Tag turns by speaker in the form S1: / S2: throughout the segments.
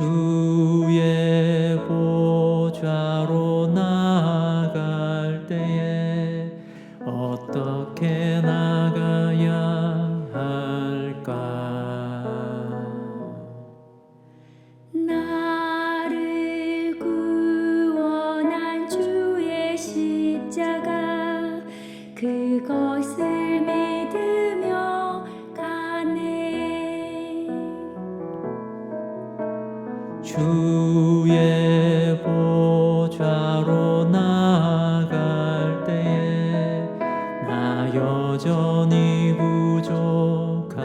S1: 주의 보좌로 나아갈 때에 어떻게 나
S2: 주의
S1: 보좌로 나아갈 때에 나 여전히 부족하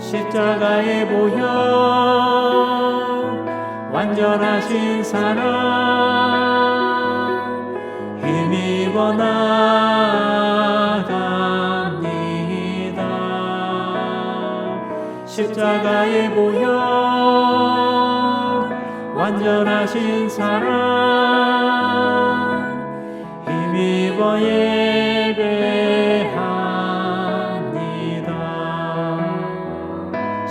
S1: 십자가의 보혈 완전하신 사랑 힘입어 나갑니다. 십자가의 보혈 완전하신 사랑